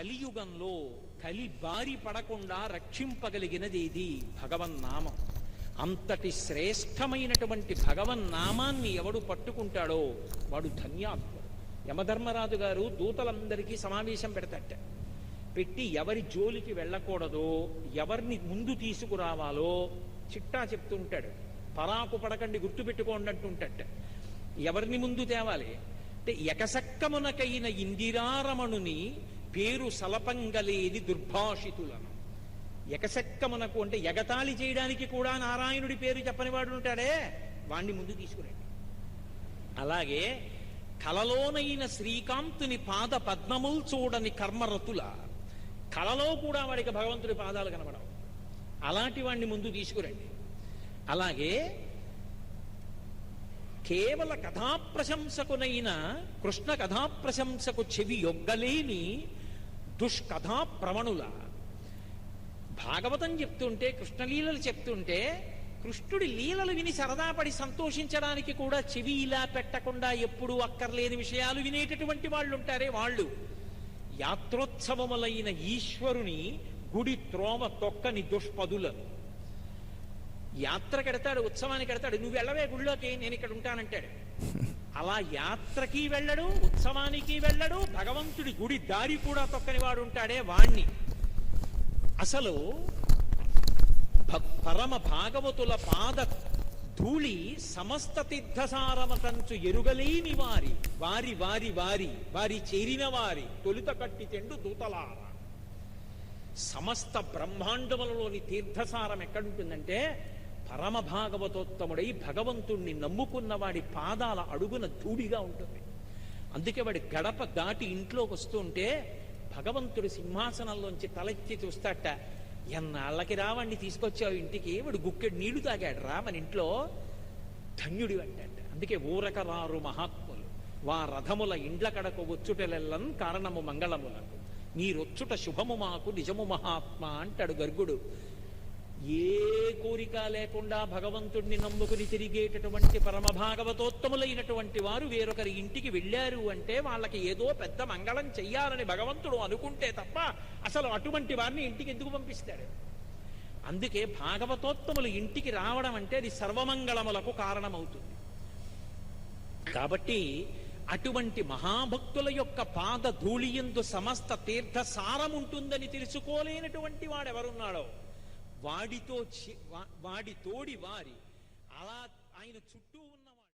కలియుగంలో కలి బారి పడకుండా రక్షింపగలిగినది ఇది భగవన్నామం అంతటి శ్రేష్టమైనటువంటి భగవన్నామాన్ని ఎవడు పట్టుకుంటాడో వాడు ధన్యాత్ముడు యమధర్మరాజు గారు దూతలందరికీ సమావేశం పెడతట పెట్టి ఎవరి జోలికి వెళ్ళకూడదో ఎవరిని ముందు తీసుకురావాలో చిట్టా చెప్తుంటాడు. పరాకు పడకండి గుర్తుపెట్టుకోండి అంటుంటట ఎవరిని ముందు తేవాలి? అంటే ఎకసక్కమునకైన ఇందిరారమణుని పేరు సలపంగలేని దుర్భాషితులను. ఎకసక్కమునకు అంటే ఎగతాళి చేయడానికి కూడా నారాయణుడి పేరు చెప్పని వాడు ఉంటాడే వాణ్ణి ముందు తీసుకురండి. అలాగే కలలోనైన శ్రీకాంతుని పాద పద్మముల్ చూడని కర్మరతుల కలలో కూడా వాడికి భగవంతుడి పాదాలు కనబడవు. అలాంటి వాణ్ణి ముందు తీసుకురండి. అలాగే కేవల కథాప్రశంసకునైన కృష్ణ కథాప్రశంసకు చెవి యొగ్గలేని దుష్కథా ప్రవణుల. భాగవతం చెప్తుంటే కృష్ణలీలలు చెప్తుంటే కృష్ణుడి లీలలు విని సరదాపడి సంతోషించడానికి కూడా చెవి ఇలా పెట్టకుండా ఎప్పుడూ అక్కర్లేని విషయాలు వినేటటువంటి వాళ్ళు ఉంటారే వాళ్ళు. యాత్రోత్సవములైన ఈశ్వరుని గుడి త్రోమ తొక్కని దుష్పదులను యాత్ర కడతాడు ఉత్సవానికి కడతాడు నువ్వు వెళ్ళవే గుళ్ళోకి నేను ఇక్కడ ఉంటానంటాడు. అలా యాత్రకి వెళ్ళడు ఉత్సవానికి వెళ్ళడు భగవంతుడి గుడి దారి కూడా తొక్కని వాడు ఉంటాడే వాణ్ణి. అసలు పరమ భాగవతుల పాద ధూళి సమస్త తీర్థసారమతంచు ఎరుగలేని వారి వారి వారి వారి వారి చేరిన వారి తొలుత కట్టి తెండు దూతలార. సమస్త బ్రహ్మాండములలోని తీర్థసారం ఎక్కడుంటుందంటే పరమభాగవతోత్తముడై భగవంతుణ్ణి నమ్ముకున్న వాడి పాదాల అడుగున ధూళిగా ఉంటుంది. అందుకే వాడి గడప దాటి ఇంట్లోకి వస్తుంటే భగవంతుడు సింహాసనంలోంచి తలెత్తి చూస్తాట ఎన్నాళ్ళకి రావాణ్ణి తీసుకొచ్చావు ఇంటికి? వాడు గుక్కెడు నీళ్ళు తాగాడు రా మన ఇంట్లో ధన్యుడి అంటాడు అందుకే ఊరక రారు మహాత్ములు వా రథముల ఇండ్ల కడకు వచ్చుటలెల్లం కారణము మంగళములకు నీరొచ్చుట శుభము మాకు నిజము మహాత్మ అంటాడు గర్గుడు. ఏ కోరిక లేకుండా భగవంతుణ్ణి నమ్ముకుని తిరిగేటటువంటి పరమ భాగవతోత్తములైనటువంటి వారు వేరొకరి ఇంటికి వెళ్ళారు అంటే వాళ్ళకి ఏదో పెద్ద మంగళం చెయ్యాలని భగవంతుడు అనుకుంటే తప్ప అసలు అటువంటి వారిని ఇంటికి ఎందుకు పంపిస్తాడు? అందుకే భాగవతోత్తములు ఇంటికి రావడం అంటే అది సర్వమంగళములకు కారణమవుతుంది. కాబట్టి అటువంటి మహాభక్తుల యొక్క పాద ధూళియందు సమస్త తీర్థసారం ఉంటుందని తెలుసుకోలేనటువంటి వాడెవరున్నాడో? వాడితో చి- వా- వాడి తోడి వారి. అలా ఆయన చుట్టూ ఉన్న